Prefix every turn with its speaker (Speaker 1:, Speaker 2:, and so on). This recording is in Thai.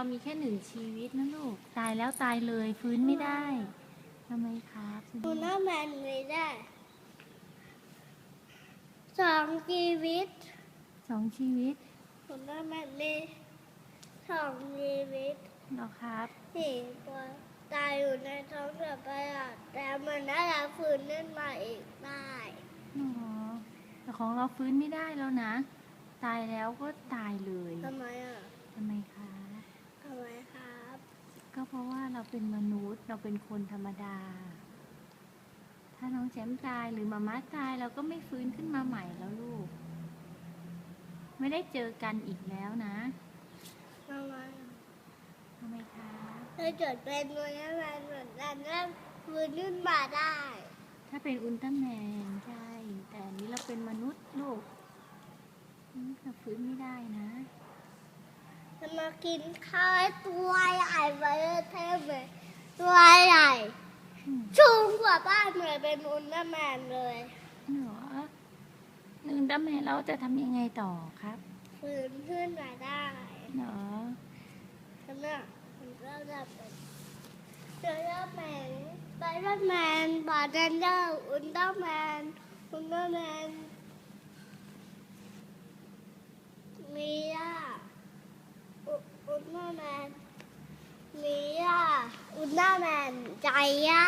Speaker 1: เรามีแค่หนึ่งชีวิตนะลูก ตายแล้วตายเลยฟื้นไม่ได้ทำไมครับคุณ
Speaker 2: อุลตร้าแมนมีได้สองชีวิต
Speaker 1: สองชีวิต
Speaker 2: อุลตร้าแมนมีสองชีวิต
Speaker 1: เหรอครับ
Speaker 2: สี่ตัวตายอยู่ในท้องเสือประหลาดแต่มันได้รับฟื้นขึ้นมาอีกได้
Speaker 1: อ๋อแต่ของเราฟื้นไม่ได้แล้วนะ ตายแล้วก็ตายเลย
Speaker 2: ทำไมอะ
Speaker 1: ทำไมคะ
Speaker 2: ทำไมครับ
Speaker 1: ก็เพราะว่าเราเป็นมนุษย์เราเป็นคนธรรมดา ถ้าน้องแชมป์ตายหรือมาม่าตายเราก็ไม่ฟื้นขึ้นมาใหม่แล้วลูก ไม่ได้เจอกันอีกแล้วนะ
Speaker 2: ทำไมอะ
Speaker 1: ทำไมคะ
Speaker 2: ถ้าเกิดเป็นอุลตร้าแมนเหมือนกันก็ฟื้นขึ้นมาได้
Speaker 1: ถ้าเป็นอุลตร้าแมนใช่ แต่อันนี้เราเป็นมนุษย์ลูกอืมเราฟื้นไม่ได้นะ
Speaker 2: จะมากินข้าวให้ตัวใหญ่ไปเลยเทพเลย ตัวใหญ่
Speaker 1: อืม
Speaker 2: ชูงกว่าบ้านเลยเป็นอุลตร้าแมนเลย
Speaker 1: เหรออุลตร้าแมนเราจะทำยังไงต่อครับ
Speaker 2: ฟื้นขึ้นมาได้
Speaker 1: เหรอ
Speaker 2: ขณะมันก็จะเป็นเจอร์แมนไบรอนแมนบาร์เดนเดอร์อุลตร้าแมนอุลตร้าแมนมีย่าอุอุลตร้าแมนมีย่า อุลตร้าแมนใจย่า